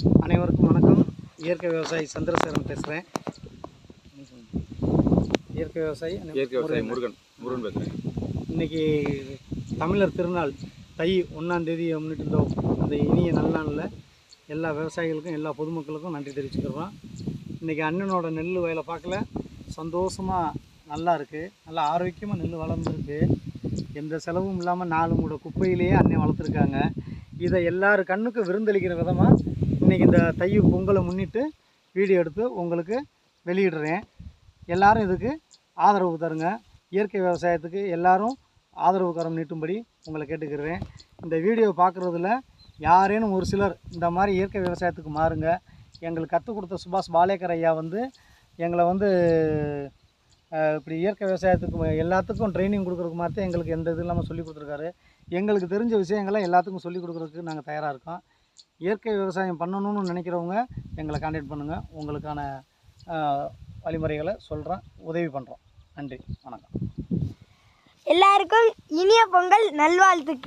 அனைவருக்கும் வணக்கம். இயற்கை விவசாயி சந்திரசேகரன் பேசுகிறேன் இயற்கை விவசாயி இயற்கை விவசாயி முருகன். முருகன் பேசுகிறேன் இன்னைக்கு தமிழர் திருநாள் தை ஒன்றாம் தேதியை முன்னிட்டு இந்த இந்த இனிய நல்லாளில் எல்லா விவசாயிகளுக்கும் எல்லா பொதுமக்களுக்கும் நன்றி தெரிவிச்சுக்கிறோம். இன்றைக்கி அண்ணனோட நெல் வயலை பார்க்கல. சந்தோஷமாக நல்லா இருக்குது நல்லா ஆரோக்கியமாக நெல் வளர்ந்துருக்கு. எந்த செலவும் இல்லாமல் நாலு மூட குப்பையிலேயே அண்ணன் வளர்த்துருக்காங்க. இதை எல்லார் கண்ணுக்கும் விருந்தளிக்கிற விதமாக இன்றைக்கி இந்த தை பொங்கலை முன்னிட்டு வீடியோ எடுத்து உங்களுக்கு வெளியிடுறேன். எல்லாரும் இதுக்கு ஆதரவு தருங்க. இயற்கை விவசாயத்துக்கு எல்லோரும் ஆதரவு கரம் நீட்டும்படி உங்களை கேட்டுக்கிறேன். இந்த வீடியோ பார்க்குறதுல யாரேனும் ஒரு சிலர் இந்த மாதிரி இயற்கை விவசாயத்துக்கு மாறுங்க. எங்களுக்கு கற்றுக் கொடுத்த சுபாஷ் பாலேக்கர் ஐயா வந்து எங்களை வந்து இப்படி இயற்கை விவசாயத்துக்கு எல்லாத்துக்கும் ட்ரைனிங் கொடுக்குறதுக்கு மாதிரி எங்களுக்கு எந்த இது இல்லாமல் சொல்லி கொடுத்துருக்காரு. எங்களுக்கு தெரிஞ்ச விஷயங்கள்லாம் எல்லாத்துக்கும் சொல்லிக் கொடுக்குறதுக்கு நாங்கள் தயாராக இருக்கோம். இயற்கை விவசாயம் பண்ணணும்னு நினைக்கிறவங்க எங்களை காண்டாக்ட் பண்ணுங்கள் உங்களுக்கான வழிமுறைகளை சொல்கிறேன் உதவி பண்ணுறோம் நன்றி வணக்கம். எல்லாருக்கும் இனிய பொங்கல் நல்வாழ்த்துக்கள்.